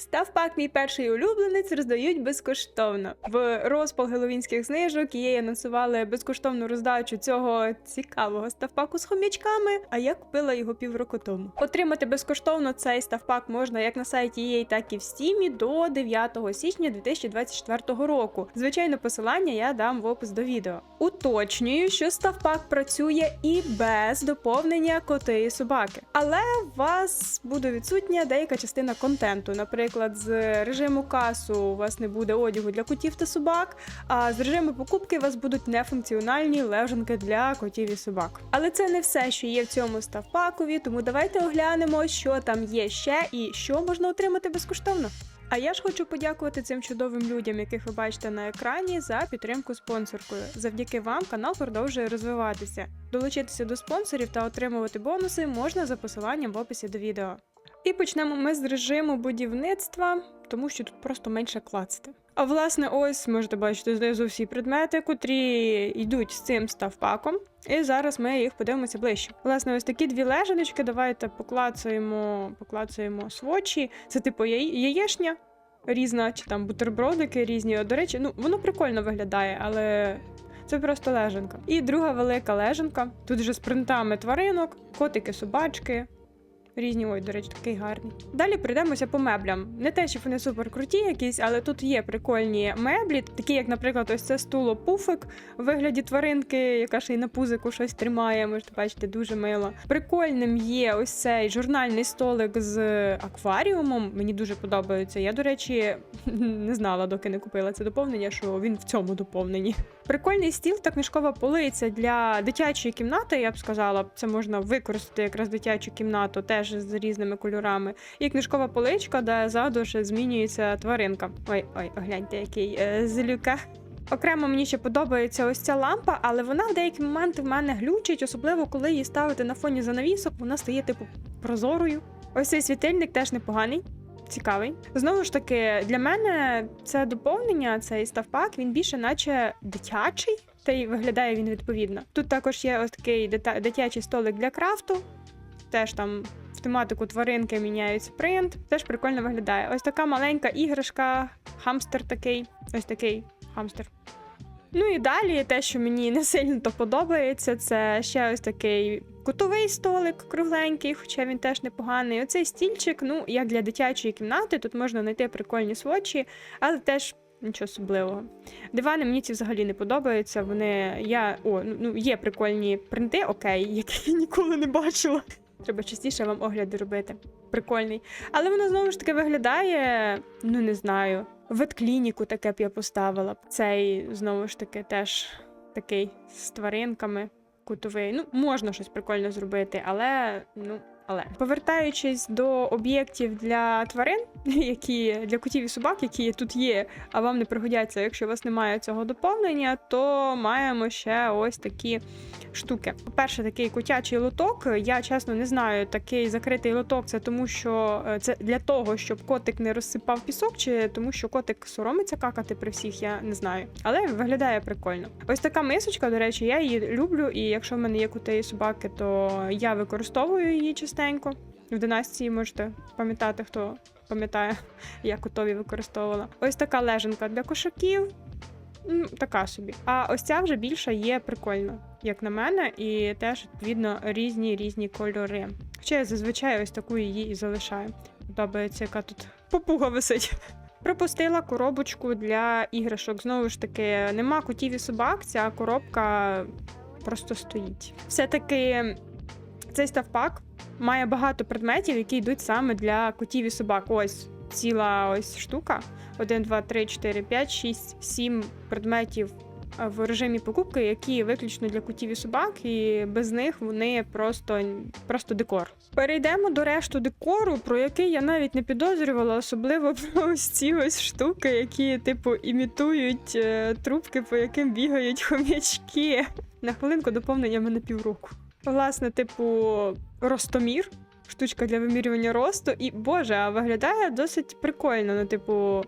Ставпак, мій перший улюбленець, роздають безкоштовно. В розпал геловінських знижок її анонсували безкоштовну роздачу цього цікавого ставпаку з хомячками. А я купила його півроку тому. Отримати безкоштовно цей ставпак можна як на сайті EA, так і в Стімі до 9 січня 2024 року. Звичайно, посилання я дам в опис до відео. Уточнюю, що ставпак працює і без доповнення коти і собаки, але у вас буде відсутня деяка частина контенту. Наприклад, з режиму касу у вас не буде одягу для котів та собак, а з режиму покупки у вас будуть нефункціональні лежанки для котів і собак. Але це не все, що є в цьому ставпакові, тому давайте оглянемо, що там є ще і що можна отримати безкоштовно. А я ж хочу подякувати цим чудовим людям, яких ви бачите на екрані, за підтримку спонсоркою. Завдяки вам канал продовжує розвиватися. Долучитися до спонсорів та отримувати бонуси можна за посиланням в описі до відео. І почнемо ми з режиму будівництва, тому що тут просто менше клацати. А власне, ось можете бачити знизу всі предмети, котрі йдуть з цим ставпаком. І зараз ми їх подивимося ближче. Власне, ось такі дві лежаночки. Давайте поклацаємо, поклацаємо свочі. Це типу яєшня різна, чи там бутербродики різні. До речі, ну воно прикольно виглядає, але. Це просто лежанка. І друга велика лежанка. Тут вже з принтами тваринок, котики, собачки. Різні, ой, до речі, такий гарний. Далі пройдемося по меблям. Не те, що вони супер круті якісь, але тут є прикольні меблі, такі як, наприклад, ось це стуло пуфик у вигляді тваринки, яка ще й на пузику щось тримає. Можете бачити, дуже мило. Прикольним є ось цей журнальний столик з акваріумом. Мені дуже подобається. Я, до речі, не знала, доки не купила це доповнення, що він в цьому доповненні. Прикольний стіл та книжкова полиця для дитячої кімнати, я б сказала. Це можна використати якраз дитячу кімнату, теж з різними кольорами. І книжкова поличка, де ззаду ще змінюється тваринка. Ой, ой, гляньте, який е, злюка. Окремо мені ще подобається ось ця лампа, але вона в деякі моменти в мене глючить, особливо коли її ставити на фоні занавісок, вона стає типу прозорою. Ось цей світильник теж непоганий. Цікавий. Знову ж таки, для мене це доповнення, цей ставпак, він більше, наче дитячий, та й виглядає він відповідно. Тут також є ось такий дитячий столик для крафту. Теж там в тематику тваринки міняють принт. Теж прикольно виглядає. Ось така маленька іграшка, хамстер такий, ось такий хамстер. Ну і далі те, що мені не сильно то подобається, це ще ось такий кутовий столик кругленький, хоча він теж непоганий. Оцей стільчик, ну як для дитячої кімнати, тут можна знайти прикольні свочі, але теж нічого особливого. Дивани мені ці взагалі не подобаються. Вони я о, ну ну, є прикольні принти, окей, які я ніколи не бачила. Треба частіше вам огляди робити. Прикольний. Але воно знову ж таки виглядає, ну не знаю. Ветклініку таке б я поставила. Цей знову ж таки теж такий з тваринками кутовий. Ну, можна щось прикольне зробити, але ну. Але повертаючись до об'єктів для тварин, які для котів і собак, які тут є, а вам не пригодяться, якщо у вас немає цього доповнення, то маємо ще ось такі штуки. По-перше, такий котячий лоток. Я чесно не знаю, такий закритий лоток це тому, що е, це для того, щоб котик не розсипав пісок, чи тому, що котик соромиться какати при всіх, я не знаю. Але виглядає прикольно. Ось така мисочка, до речі, я її люблю, і якщо в мене є коти і собаки, то я використовую її частенько. В династії можете пам'ятати, хто пам'ятає, я котові використовувала. Ось така лежанка для кошаків. Така собі. А ось ця вже більша є прикольно, як на мене, і теж відповідно різні різні кольори. Хоча я зазвичай ось таку її і залишаю. Подобається, яка тут попуга висить. Пропустила коробочку для іграшок. Знову ж таки, нема котів і собак, ця коробка просто стоїть. Все-таки цей ставпак має багато предметів, які йдуть саме для котів і собак. Ось ціла ось штука. 1, 2, 3, 4, 5, 6, 7 предметів е, в режимі покупки, які виключно для котів і собак, і без них вони просто, просто декор. Перейдемо до решту декору, про який я навіть не підозрювала, особливо про ось ці ось штуки, які, типу, імітують е, трубки, по яким бігають хомячки. На хвилинку доповнення мене півроку. Власне, типу, ростомір, штучка для вимірювання росту, і боже, а виглядає досить прикольно. Ну, типу,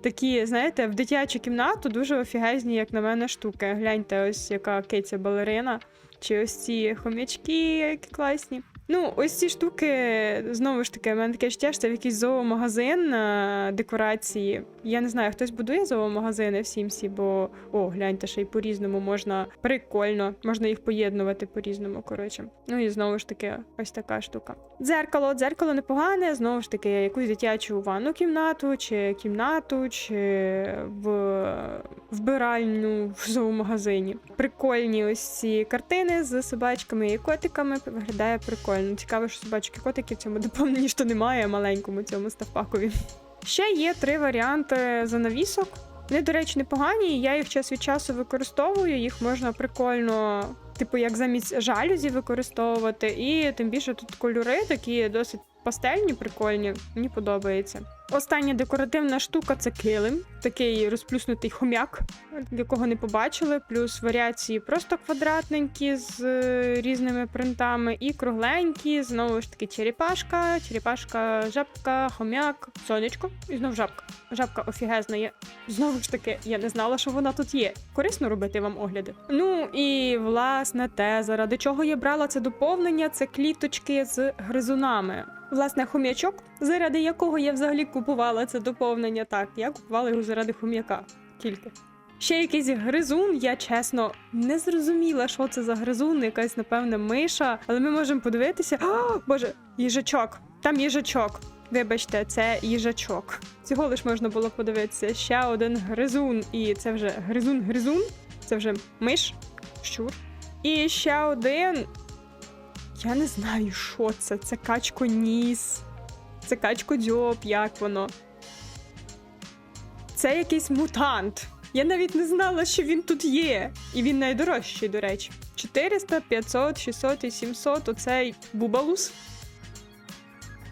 такі, знаєте, в дитячу кімнату дуже офігезні, як на мене, штуки. Гляньте, ось яка киця балерина. Чи ось ці хомячки, які класні. Ну, ось ці штуки, знову ж таки, в мене таке життя, що це в якийсь зоомагазин на декорації. Я не знаю, хтось будує зоомагазини в Сімсі, бо о, гляньте, ще й по-різному можна прикольно, можна їх поєднувати по-різному. Коротше. Ну і знову ж таки, ось така штука. Дзеркало, дзеркало непогане, знову ж таки, якусь дитячу ванну кімнату, чи кімнату, чи в вбиральню в зоомагазині. Прикольні ось ці картини з собачками і котиками. Виглядає прикольно. Цікаво, що собачки котики в цьому доповненні що немає, маленькому цьому ставпакові. Ще є три варіанти занавісок. Вони, до речі, непогані. Я їх час від часу використовую. Їх можна прикольно, типу, як замість жалюзі використовувати. І тим більше тут кольори такі досить пастельні, прикольні. Мені подобається. Остання декоративна штука це килим, такий розплюснутий хомяк, якого не побачили. Плюс варіації просто квадратненькі з е, різними принтами, і кругленькі, знову ж таки, черепашка, черепашка, жабка, хомяк, сонечко і знов жабка. Жабка офігезна є. Знову ж таки, я не знала, що вона тут є. Корисно робити вам огляди. Ну і власне те, заради чого я брала це доповнення, це кліточки з гризунами. Власне, хом'ячок, заради якого я взагалі купувала це доповнення. Так, я купувала його заради хом'яка. Тільки. Ще якийсь гризун, я чесно не зрозуміла, що це за гризун, якась, напевне, миша. Але ми можемо подивитися. О, Боже, їжачок. Там їжачок. Вибачте, це їжачок. Цього лиш можна було подивитися. Ще один гризун. І це вже гризун-гризун. Це вже миш, щур. І ще один. Я не знаю, що це. Це качко ніс. Це качко дзьоб, як воно. Це якийсь мутант. Я навіть не знала, що він тут є. І він найдорожчий, до речі. 400, 500, 600 і 700 оцей бубалус.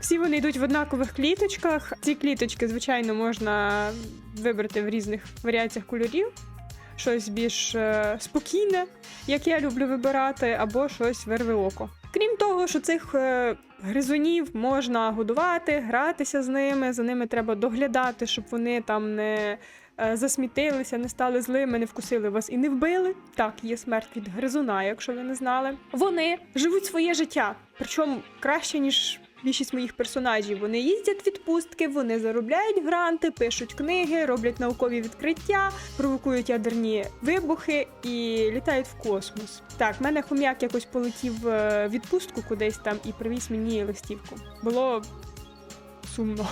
Всі вони йдуть в однакових кліточках. Ці кліточки, звичайно, можна вибрати в різних варіаціях кольорів. Щось більш е, спокійне, як я люблю вибирати, або щось верве око. Крім того, що цих е, гризунів можна годувати, гратися з ними, за ними треба доглядати, щоб вони там не е, засмітилися, не стали злими, не вкусили вас і не вбили. Так, є смерть від гризуна, якщо ви не знали. Вони живуть своє життя, причому краще, ніж більшість моїх персонажів. Вони їздять відпустки, вони заробляють гранти, пишуть книги, роблять наукові відкриття, провокують ядерні вибухи і літають в космос. Так, мене хом'як якось полетів в відпустку кудись там і привіз мені листівку. Було сумно.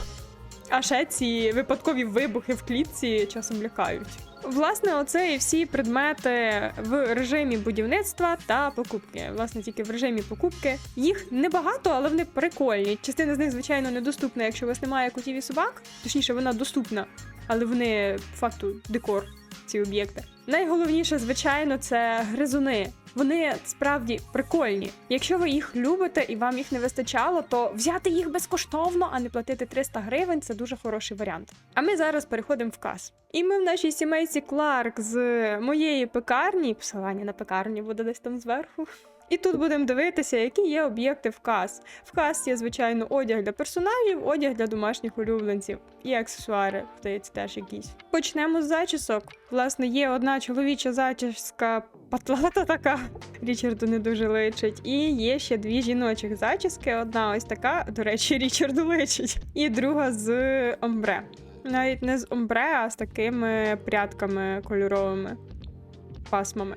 А ще ці випадкові вибухи в клітці часом лякають. Власне, оце і всі предмети в режимі будівництва та покупки. Власне, тільки в режимі покупки. Їх небагато, але вони прикольні. Частина з них, звичайно, недоступна, якщо у вас немає котів і собак. Точніше, вона доступна, але вони факту декор, ці об'єкти. Найголовніше, звичайно, це гризуни. Вони справді прикольні. Якщо ви їх любите і вам їх не вистачало, то взяти їх безкоштовно, а не платити 300 гривень це дуже хороший варіант. А ми зараз переходимо в кас. І ми в нашій сімейці Кларк з моєї пекарні, посилання на пекарню буде десь там зверху. І тут будемо дивитися, які є об'єкти в кас. В кас є, звичайно, одяг для персоналів, одяг для домашніх улюбленців і аксесуари, здається, теж якісь. Почнемо з зачісок. Власне, є одна чоловіча зачіска патлата така. Річарду не дуже личить. І є ще дві жіночих зачіски. Одна ось така, до речі, Річарду личить. І друга з омбре. Навіть не з омбре, а з такими прядками кольоровими пасмами.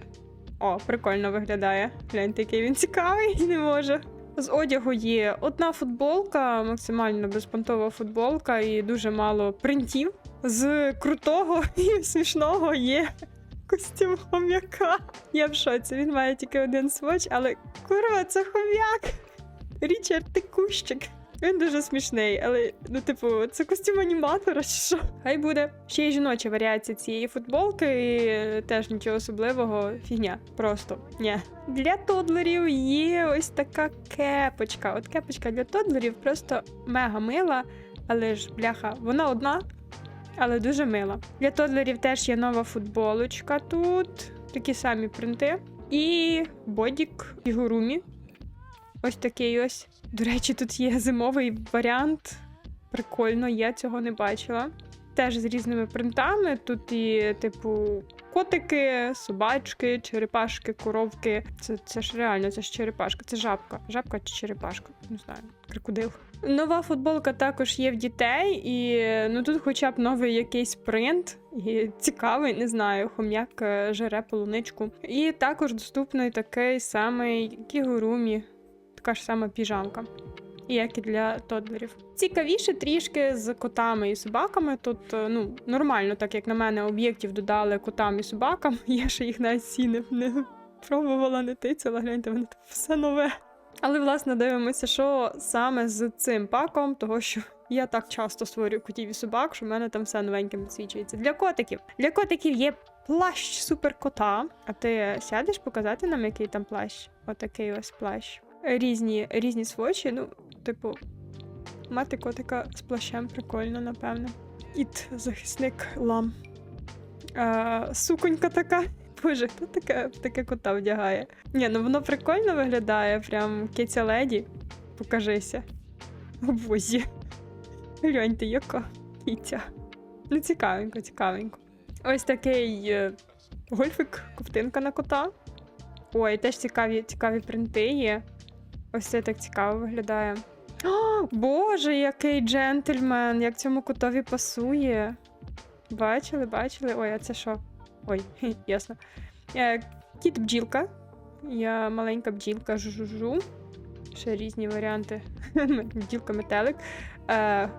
О, прикольно виглядає. Гляньте, який він цікавий не може. З одягу є одна футболка, максимально безпонтова футболка і дуже мало принтів. З крутого і смішного є костюм хом'яка. Я в шоці, він має тільки один своч, але курва, це хом'як. Річард, ти кущик. Він дуже смішний, але ну, типу, це костюм аніматора чи що? Хай буде. Ще й жіноча варіація цієї футболки, і е, теж нічого особливого. Фігня. Просто ні. Для тодлерів є ось така кепочка. От кепочка для тодлерів просто мега мила, але ж бляха, вона одна, але дуже мила. Для тодлерів теж є нова футболочка тут. Такі самі принти. І бодік Ігурумі. Ось такий ось. До речі, тут є зимовий варіант. Прикольно, я цього не бачила. Теж з різними принтами. Тут і, типу, котики, собачки, черепашки, коровки. Це, це ж реально, це ж черепашка, це жабка. Жабка чи черепашка? Не знаю, крокодил. Нова футболка також є в дітей, і ну тут хоча б новий якийсь принт. І цікавий, не знаю, хом'як е, жере полуничку. І також доступний такий самий кігурумі, така ж сама піжамка. Як і для тодлерів. Цікавіше трішки з котами і собаками. Тут е, ну нормально, так як на мене, об'єктів додали котам і собакам. Я ще їх навіть всі не, пробувала, не тицяла, гляньте, воно все нове. Але власне дивимося, що саме з цим паком, того що я так часто створюю котів і собак, що в мене там все новеньке відсвічується. Для котиків. Для котиків є плащ суперкота. А ти сядеш показати нам, який там плащ? Отакий ось плащ. Різні, різні свочі. Ну, типу, мати котика з плащем прикольно, напевно. Іт, захисник лам. А, суконька така. Боже, хто таке, таке кота вдягає? Ні, ну воно прикольно виглядає, прям киця леді. Покажися. О бозі. Гляньте, яка киця. Ну, цікавенько, цікавенько. Ось такий е, гольфик, ковтинка на кота. Ой, теж цікаві, цікаві принти є. Ось це так цікаво виглядає. О, Боже, який джентльмен! Як цьому котові пасує. Бачили, бачили? Ой, а це що? Ой, ясно. Е, Кіт бджілка. Я маленька бджілка жу-жу-жу. Ще різні варіанти. Бджілка метелик. Е,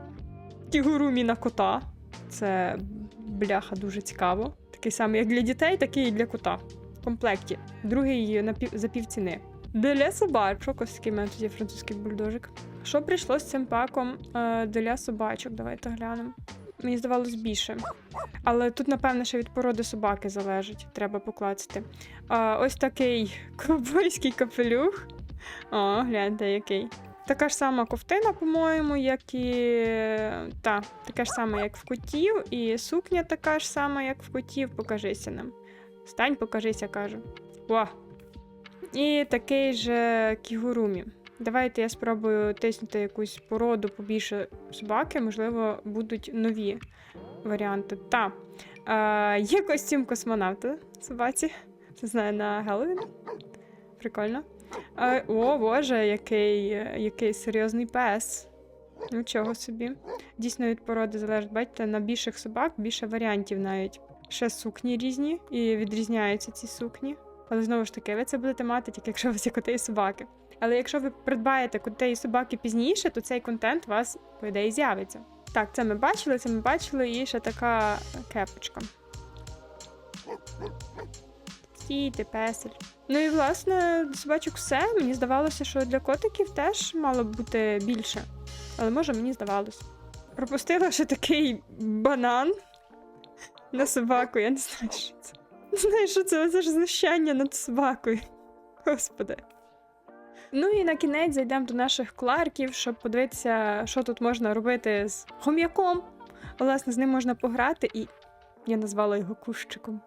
Кігурумі на кота. Це бляха дуже цікаво. Такий самий, як для дітей, такий і для кота. В комплекті. Другий на пів, за пів ціни. Для собачок, ось такий мене є французький бульдожик. Що прийшло з цим паком е, для собачок? Давайте глянемо. Мені здавалось більше. Але тут, напевно, ще від породи собаки залежить, треба покласти. А, ось такий ковбойський капелюх. О, гляньте, який. Така ж сама ковтина, по-моєму, як і. Та, така ж сама, як в котів, і сукня така ж сама, як в котів. Покажися нам. Стань, покажися, кажу. О! І такий же кігурумі. Давайте я спробую тиснути якусь породу побільше собаки, можливо, будуть нові варіанти. Та. Е, є костюм космонавта собаці. Це знаю на Геловін. Прикольно. Е, о, боже, який, е, який серйозний пес. Нічого собі. Дійсно від породи залежить. Бачите, на більших собак більше варіантів навіть. Ще сукні різні, і відрізняються ці сукні. Але знову ж таки, ви це будете мати тільки якщо у вас є коти і собаки. Але якщо ви придбаєте коти і собаки пізніше, то цей контент у вас, по ідеї, з'явиться. Так, це ми бачили, це ми бачили, і ще така кепочка. Стійте, песель. Ну і власне, до собачок все. Мені здавалося, що для котиків теж мало б бути більше. Але може мені здавалось. Пропустила ще такий банан на собаку, я не знаю, що це. Не знаю, що це, це ж знущання над собакою. Господи. Ну і на кінець зайдемо до наших кларків, щоб подивитися, що тут можна робити з хом'яком. Власне, з ним можна пограти, і я назвала його кущиком.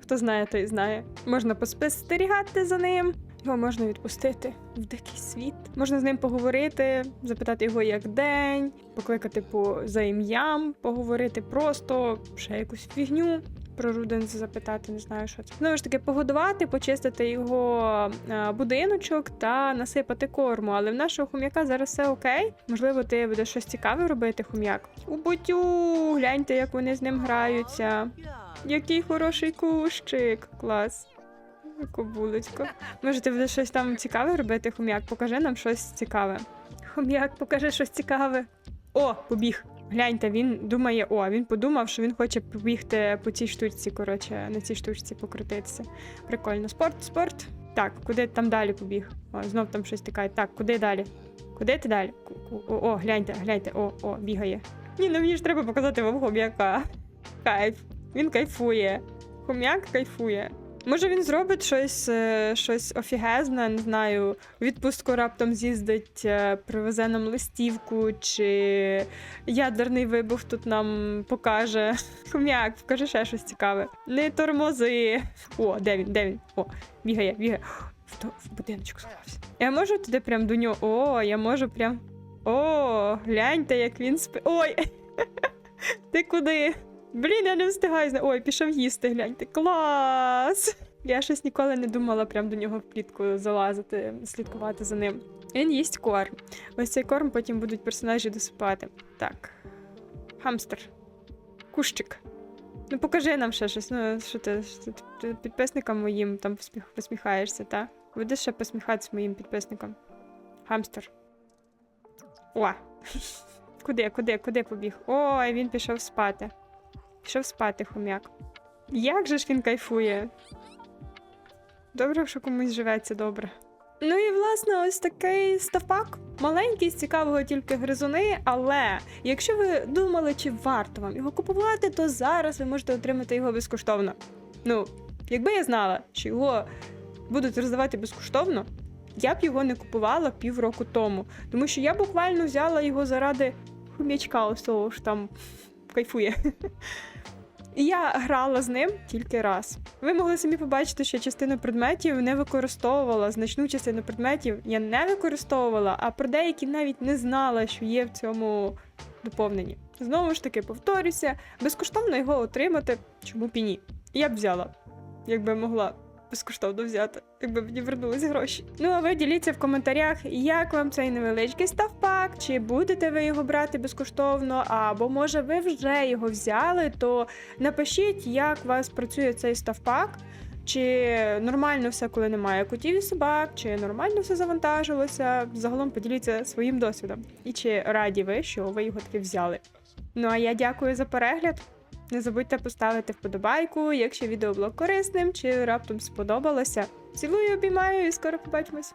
Хто знає, той знає. Можна поспостерігати за ним, його можна відпустити в дикий світ. Можна з ним поговорити, запитати його як день, покликати по за ім'ям, поговорити просто ще якусь фігню. Про руденс запитати, не знаю, що це. Знову ж таки, погодувати, почистити його е, будиночок та насипати корму. Але в нашого хом'яка зараз все окей. Можливо, ти будеш щось цікаве робити, хом'як. У ботю, гляньте, як вони з ним граються. Який хороший кущик. Клас. Кобулечко. Може, ти будеш щось там цікаве робити, хом'як? Покажи нам щось цікаве. Хом'як, покажи щось цікаве. О, побіг. Гляньте, він думає, о, він подумав, що він хоче побігти по цій штучці, коротше, на цій штучці покрутитися. Прикольно. Спорт, спорт. Так, куди там далі побіг? О, знов там щось тикає. Так, куди далі? Куди ти далі? О, о, гляньте, гляньте, о, о, бігає. Ні, ну мені ж треба показати вам хом'яка. Кайф. Він кайфує. Хом'як кайфує. Може він зробить щось, е, щось офігезне, не знаю, відпустку раптом з'їздить, е, привезе нам листівку, чи ядерний вибух тут нам покаже. Хом'як, покажи ще щось цікаве. Не тормози. О, де він? Де він? О, бігає, бігає. В, в будиночок сховався. Я можу туди прям до нього. О, я можу прям. О, гляньте, як він спи. Ой! Ти куди? Блін, я не встигаю. Ой, пішов їсти, гляньте. Клас! Я щось ніколи не думала прям до нього в клітку залазити, слідкувати за ним. Він їсть корм. Ось цей корм потім будуть персонажі досипати. Так. Хамстер. Кущик. Ну покажи нам ще щось. Ну, що ти, що ти підписникам моїм там посміхаєшся, та? Будеш ще посміхатися моїм підписникам. Хамстер. О! Куди, куди, куди побіг? Ой, він пішов спати. Пішов спати, хом'як. Як же ж він кайфує? Добре, що комусь живеться добре. Ну і власне, ось такий ставпак. Маленький, з цікавого тільки гризуни, але якщо ви думали, чи варто вам його купувати, то зараз ви можете отримати його безкоштовно. Ну, якби я знала, що його будуть роздавати безкоштовно, я б його не купувала півроку тому. Тому що я буквально взяла його заради хом'ячка ось того ж там кайфує. І я грала з ним тільки раз. Ви могли самі побачити, що частину предметів не використовувала. Значну частину предметів я не використовувала, а про деякі навіть не знала, що є в цьому доповненні. Знову ж таки, повторюся, безкоштовно його отримати, чому б і ні. Я б взяла, якби могла безкоштовно взяти, якби мені вернулись гроші. Ну а ви діліться в коментарях, як вам цей невеличкий ставпак, чи будете ви його брати безкоштовно, або може ви вже його взяли, то напишіть, як у вас працює цей ставпак. Чи нормально все, коли немає котів і собак, чи нормально все завантажилося. Загалом поділіться своїм досвідом. І чи раді ви, що ви його таки взяли. Ну а я дякую за перегляд. Не забудьте поставити вподобайку, якщо відео було корисним чи раптом сподобалося. Цілую, обіймаю і скоро побачимось.